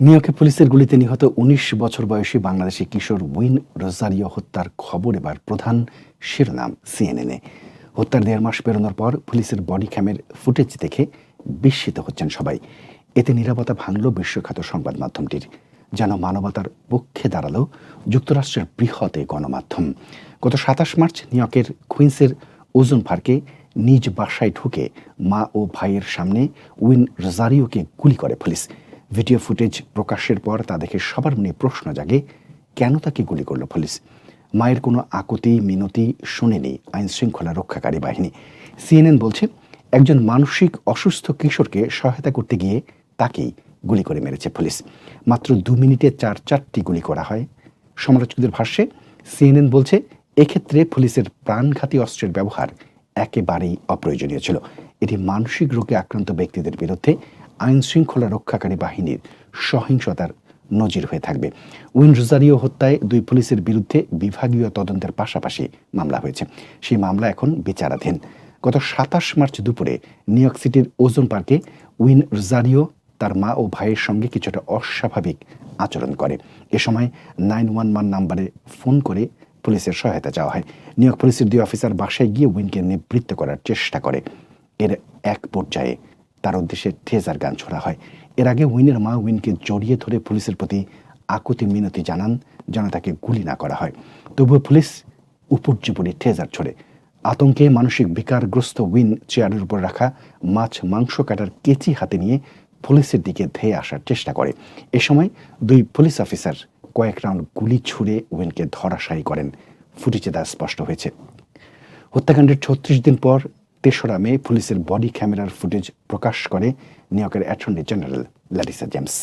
নিউইয়র্কে পুলিশের গুলিতে নিহত উনিশ বছর বয়সী বাংলাদেশি কিশোর উইন রোজারিও হত্যার খবর এবার প্রধান শিরোনাম সিএনএনে। হত্যার দেড় মাস পেরোনোর পর পুলিশের বডি ক্যামের ফুটেজ দেখে বিস্মিত হচ্ছেন সবাই। এতে নিরাপত্তা ভাঙল বিশ্বখ্যাত সংবাদ মাধ্যমটির। যেন মানবতার পক্ষে দাঁড়াল যুক্তরাষ্ট্রের বৃহৎ এই গণমাধ্যম। গত সাতাশ মার্চ নিউইয়র্কের কুইন্সের ওজন পার্কে নিজ বাসায় ঢুকে মা ও ভাইয়ের সামনে উইন রোজারিওকে গুলি করে পুলিশ। ভিডিও ফুটেজ প্রকাশের পর তা দেখে সবার মনে প্রশ্ন জাগে, কেন তাকে গুলি করল পুলিশ? মায়ের কোনো আকুতি, মিনতি শোনেনি আইন শৃঙ্খলা রক্ষাকারী বাহিনী। সিএনএন বলছে, একজন মানসিক অসুস্থ কিশোরকে সহায়তা করতে গিয়ে তাকেই গুলি করে মেরেছে পুলিশ। মাত্র দু মিনিটে চার চারটি গুলি করা হয়। সমালোচকদের ভাষ্যে, সিএনএন বলছে, এক্ষেত্রে পুলিশের প্রাণঘাতী অস্ত্রের ব্যবহার একেবারেই অপ্রয়োজনীয় ছিল। এটি মানসিক রোগে আক্রান্ত ব্যক্তিদের বিরুদ্ধে আইন শৃঙ্খলা রক্ষাকারী বাহিনীর সহিংসতার নজির হয়ে থাকবে। উইন রোজারিও হত্যায় দুই পুলিশের বিরুদ্ধে বিভাগীয় তদন্তের পাশাপাশি মামলা হয়েছে। সেই মামলা এখন বিচারাধীন। গত সাতাশ মার্চ দুপুরে নিউ ইয়র্ক সিটির ওজন পার্কে উইন রোজারিও তার মা ও ভাইয়ের সঙ্গে কিছুটা অস্বাভাবিক আচরণ করে। এ সময় নাইন ওয়ান ওয়ান নাম্বারে ফোন করে পুলিশের সহায়তা চাওয়া হয়। নিউ ইয়র্ক পুলিশের দুই অফিসার বাসায় গিয়ে উইনকে নিবৃত্ত করার চেষ্টা করে। এর এক পর্যায়ে তার উদ্দেশ্যে ট্রেজার গান ছোড়া হয়। এর আগে উইনের মা উইনকে জড়িয়ে ধরে পুলিশের প্রতি আকুতি মিনতি জানান, যেন তাকে গুলি না করা হয়। তবুও পুলিশ উপর্যুপরি ট্রেজার ছোড়ে। আতঙ্কে মানসিক বিকারগ্রস্ত উইন চেয়ারের উপর রাখা মাছ মাংস কাটার কেচি হাতে নিয়ে পুলিশের দিকে ধেয়ে আসার চেষ্টা করে। এ সময় দুই পুলিশ অফিসার কয়েক রাউন্ড গুলি ছুড়ে উইনকে ধরাশায়ী করেন। ফুটেজে তা স্পষ্ট হয়েছে। হত্যাকাণ্ডের ছত্রিশ দিন পর তেসরা মে পুলিশের বডি ক্যামেরার ফুটেজ প্রকাশ করে নিউ ইয়র্কের অ্যাটর্নি জেনারেল ল্যারিসা জেমস।